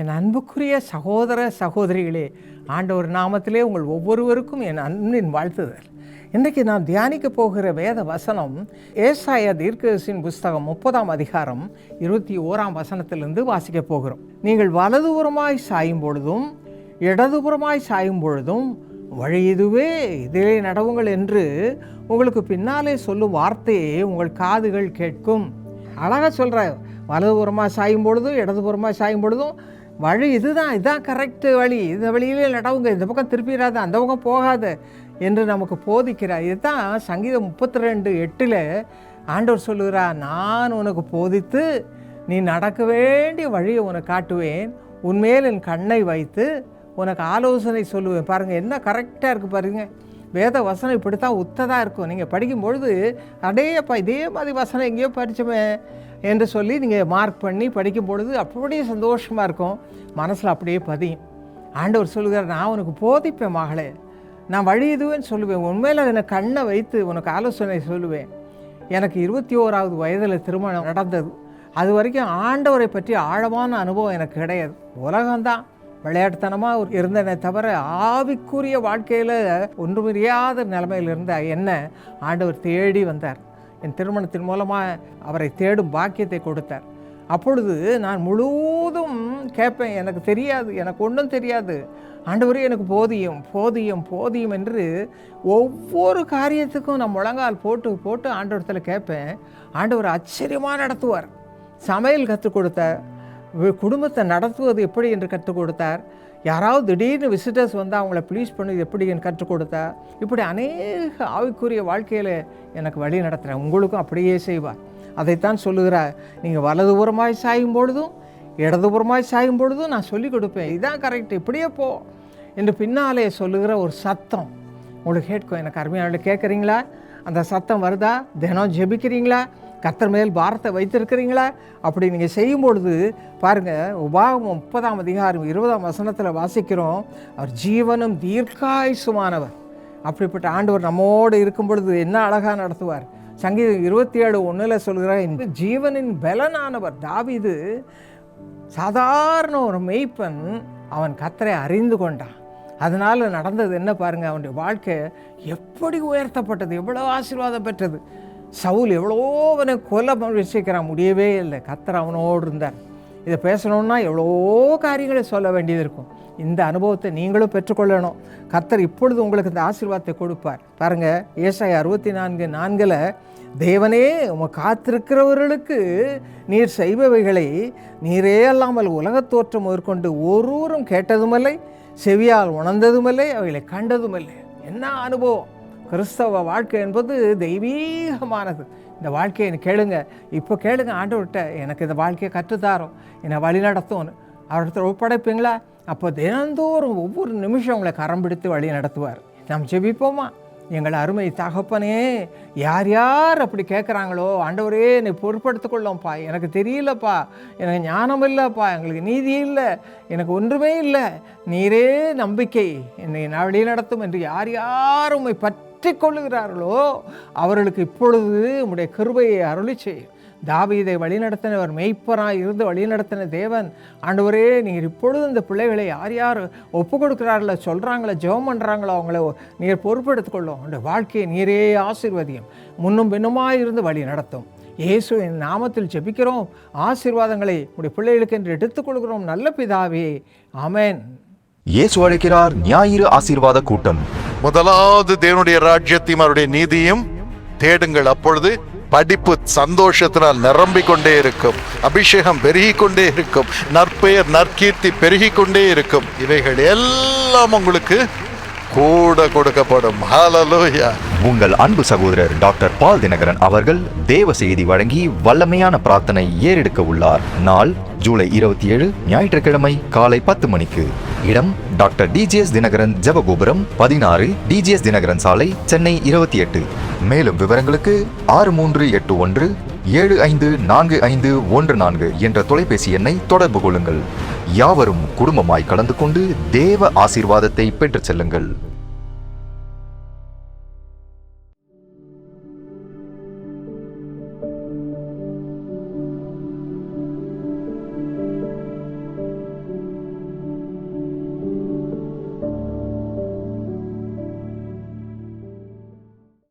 என் அன்புக்குரிய சகோதர சகோதரிகளே ஆண்டவர் நாமத்திலே உங்கள் ஒவ்வொருவருக்கும் என் அன்பின் வாழ்த்துதல். இன்றைக்கு நாம் தியானிக்க போகிற வேத வசனம் ஏசாய தீர்க்கதரிசின் புஸ்தகம் முப்பதாம் அதிகாரம் இருபத்தி ஓராம் வசனத்திலிருந்து வாசிக்க போகிறோம். நீங்கள் வலதுபுறமாய் சாயும் பொழுதும் இடதுபுறமாய் சாயும் பொழுதும் வழி இதுவே இதிலே நடவுங்கள் என்று உங்களுக்கு பின்னாலே சொல்லும் வார்த்தையை உங்கள் காதுகள் கேட்கும். அழகாக சொல்கிறார் வலதுபுறமாக சாயும் பொழுதும் இடதுபுறமாக சாயும் பொழுதும் வழி இதுதான் இதுதான் கரெக்டு வழி. இந்த வழியிலே நடவுங்க இந்த பக்கம் திருப்பிடாத அந்த பக்கம் போகாத என்று நமக்கு போதிக்கிறார். இதுதான் சங்கீதம் முப்பத்தி ரெண்டு எட்டில் ஆண்டவர் சொல்லுகிறார் நான் உனக்கு போதித்து நீ நடக்க வேண்டிய வழியை உனக்கு காட்டுவேன். உன்மேல் என் கண்ணை வைத்து உனக்கு ஆலோசனை சொல்லுவேன். பாருங்கள் என்ன கரெக்டாக இருக்குது பாருங்கள் வேத வசனம் இப்படி தான் உத்ததாக இருக்கும். நீங்கள் படிக்கும்பொழுது அடேயப்பா இதே மாதிரி வசனம் எங்கேயோ படித்தோமே என்று சொல்லி நீங்கள் மார்க் பண்ணி படிக்கும் பொழுது அப்படியே சந்தோஷமாக இருக்கும். மனசில் அப்படியே பதியும். ஆண்டவர் சொல்லுகிறார் நான் உனக்கு போதிப்பேன் மகளே. நான் வழி இதுவேன்னு சொல்லுவேன். உண்மையில் என்னை கண்ணை வைத்து உனக்கு ஆலோசனை சொல்லுவேன். எனக்கு இருபத்தி ஓராவது வயதில் திருமணம் நடந்தது. அது வரைக்கும் ஆண்டவரை பற்றி ஆழமான அனுபவம் எனக்கு கிடையாது. உலகம்தான். விளையாட்டுத்தனமாக இருந்தனே தவிர ஆவிக்குரிய வாழ்க்கையில் ஒன்றுமிரியாத நிலைமையில் இருந்த என்ன ஆண்டவர் தேடி வந்தார். என் திருமணத்தின் மூலமாக அவரை தேடும் பாக்கியத்தை கொடுத்தார். அப்பொழுது நான் முழுவதும் கேட்பேன் எனக்கு தெரியாது எனக்கு ஒன்றும் தெரியாது. ஆண்டவரே எனக்கு போதியும் போதியும் போதியும் என்று ஒவ்வொரு காரியத்துக்கும் நான் முழங்கால் போட்டு போட்டு ஆண்டவரத்தில் கேட்பேன். ஆண்டவர் ஆச்சரியமாக நடத்துவார். சமையல் கற்றுக் கொடுத்தார். குடும்பத்தை நடத்துவது எப்படி என்று கற்றுக் கொடுத்தார். யாராவது திடீர்னு விசிட்டர்ஸ் வந்து அவங்கள ப்ளீஸ் பண்ணி எப்படி என்று கற்றுக் கொடுத்தார். இப்படி அநேக ஆவிக்குரிய வாழ்க்கையில் எனக்கு வழி நடத்துகிறேன் உங்களுக்கும் அப்படியே செய்வார். அதைத்தான் சொல்லுகிறார். நீங்கள் வலதுபுறமாய் சாயும் பொழுதும் இடதுபுறமாய் சாயும் பொழுதும் நான் சொல்லிக் கொடுப்பேன். இதுதான் கரெக்ட் இப்படியே போ என்று பின்னாலே சொல்லுகிற ஒரு சத்தம். உங்களுக்கு கேட்கும். எனக்கு அருமையான கேட்குறீங்களா? அந்த சத்தம் வருதா? தினம் ஜெபிக்கிறீங்களா? கர்த்தர் மேல் பாரத்தை வைத்திருக்கிறீங்களா? அப்படி நீங்கள் செய்யும் பொழுது பாருங்கள் உபாகம் முப்பதாம் அதிகாரம் இருபதாம் வசனத்தில் வாசிக்கிறோம். அவர் ஜீவனும் தீர்க்காயுசுமானவர். அப்படிப்பட்ட ஆண்டவர் நம்மோடு இருக்கும் பொழுது என்ன அழகாக நடத்துவார். சங்கீதம் இருபத்தி ஏழு ஒன்றில் சொல்கிறார் "இந்த ஜீவனின் பலனானவர் தாவிது சாதாரண ஒரு மெய்ப்பன் அவன் கத்தரை அறிந்து கொண்டான். அதனால் நடந்தது என்ன பாருங்கள் அவனுடைய வாழ்க்கை எப்படி உயர்த்தப்பட்டது எவ்வளோ ஆசீர்வாதம் பெற்றது. சவுல் எவ்வளோ அவனை கொல்ல முயற்சிக்கிறான் முடியவே இல்லை. கத்தர் அவனோடு இருந்தார். இதை பேசணுன்னா எவ்வளோ காரியங்களை சொல்ல வேண்டியது இருக்கும். இந்த அனுபவத்தை நீங்களும் பெற்றுக்கொள்ளணும். கத்தர் இப்பொழுது உங்களுக்கு இந்த ஆசீர்வாதத்தை கொடுப்பார். பாருங்க ஏசாய் அறுபத்தி நான்கு நான்கில் தேவனே உம காத்திருக்கிறவர்களுக்கு நீர் செய்பவைகளை நீரே அல்லாமல் உலகத் தோற்றம் முதற்கொண்டு ஒருவரும் கேட்டதுமில்லை செவியால் உணர்ந்ததுமில்லை அவைகளை கண்டதுமில்லை. என்ன அனுபவம்? கிறிஸ்தவ வாழ்க்கை என்பது தெய்வீகமானது. இந்த வாழ்க்கையை கேளுங்க. இப்போ கேளுங்க ஆண்டவர்கிட்ட எனக்கு இந்த வாழ்க்கையை கற்றுத்தாரோம். என்னை வழி நடத்தும்னு. அவர்கிட்ட ஒப்படைப்பீங்களா? அப்போ தினந்தோறும் ஒவ்வொரு நிமிஷம் உங்களை கரம் பிடித்து வழி நடத்துவார். நாம் ஜெபிப்போமா? எங்கள் அருமை தகப்பனே யார் யார் அப்படி கேட்குறாங்களோ ஆண்டவரே என்னை பொறுப்படுத்திக் கொள்ளோம்ப்பா எனக்கு தெரியலப்பா. எனக்கு ஞானம் இல்லைப்பா. எங்களுக்கு நீதி இல்லை. எனக்கு ஒன்றுமே இல்லை. நீரே நம்பிக்கை. என்னை நான் வழி நடத்தும் என்று யார் யார் உண்மை பற்றி கொள்ளுகிறார்களோ அவர்களுக்கு இப்பொழுது உம்முடைய கிருபையை அருளி செய்யும். தாவீதை வழிநடத்தினவர் மெய்ப்பராக இருந்து வழிநடத்தின தேவன் ஆண்டவரே நீங்கள் இப்பொழுது இந்த பிள்ளைகளை யார் யார் ஒப்பு கொடுக்குறார்களோ சொல்கிறாங்களோ ஜெபம் பண்ணுறாங்களோ அவங்கள நீர் பொறுப்பெடுத்துக் கொள்ளும் அந்த வாழ்க்கையை நீரே ஆசீர்வதியும். முன்னும் பின்னுமாக இருந்து வழி நடத்தும். இயேசுவின் நாமத்தில் ஜெபிக்கிறோம். ஆசீர்வாதங்களை உடைய பிள்ளைகளுக்கு என்று எடுத்துக்கொள்கிறோம் நல்ல பிதாவே அமேன் இயேசு அழைக்கிறார் ஞாயிறு ஆசீர்வாத கூட்டம். முதலாவது தேவனுடைய ராஜ்யத்தையும் அவருடைய நீதியும் தேடுங்கள். அப்பொழுது படிப்பு சந்தோஷத்தினால் நிரம்பிக் கொண்டே இருக்கும். அபிஷேகம் பெருகி கொண்டே இருக்கும். நற்பெயர் நற்கீர்த்தி பெருகிக்கொண்டே இருக்கும். இவைகள் எல்லாம் உங்களுக்கு கூட கொடுக்கப்படும். உங்கள் அன்பு சகோதரர் டாக்டர் பால் தினகரன் அவர்கள் தேவ செய்தி வழங்கி வல்லமையான பிரார்த்தனை ஏறெடுக்க உள்ளார். நாள் ஜூலை இருபத்தி ஏழு ஞாயிற்றுக்கிழமை காலை பத்து மணிக்கு. இடம் டாக்டர் டிஜிஎஸ் தினகரன் ஜெபகோபுரம் பதினாறு டிஜிஎஸ் தினகரன் சாலை சென்னை இருபத்தி எட்டு. மேலும் விவரங்களுக்கு ஆறு மூன்று எட்டு ஒன்று ஏழு ஐந்து நான்கு ஐந்து ஒன்று நான்கு என்ற தொலைபேசி எண்ணை தொடர்பு கொள்ளுங்கள். யாவரும் குடும்பமாய் கலந்து கொண்டு தேவ ஆசீர்வாதத்தை பெற்றுச் செல்லுங்கள்.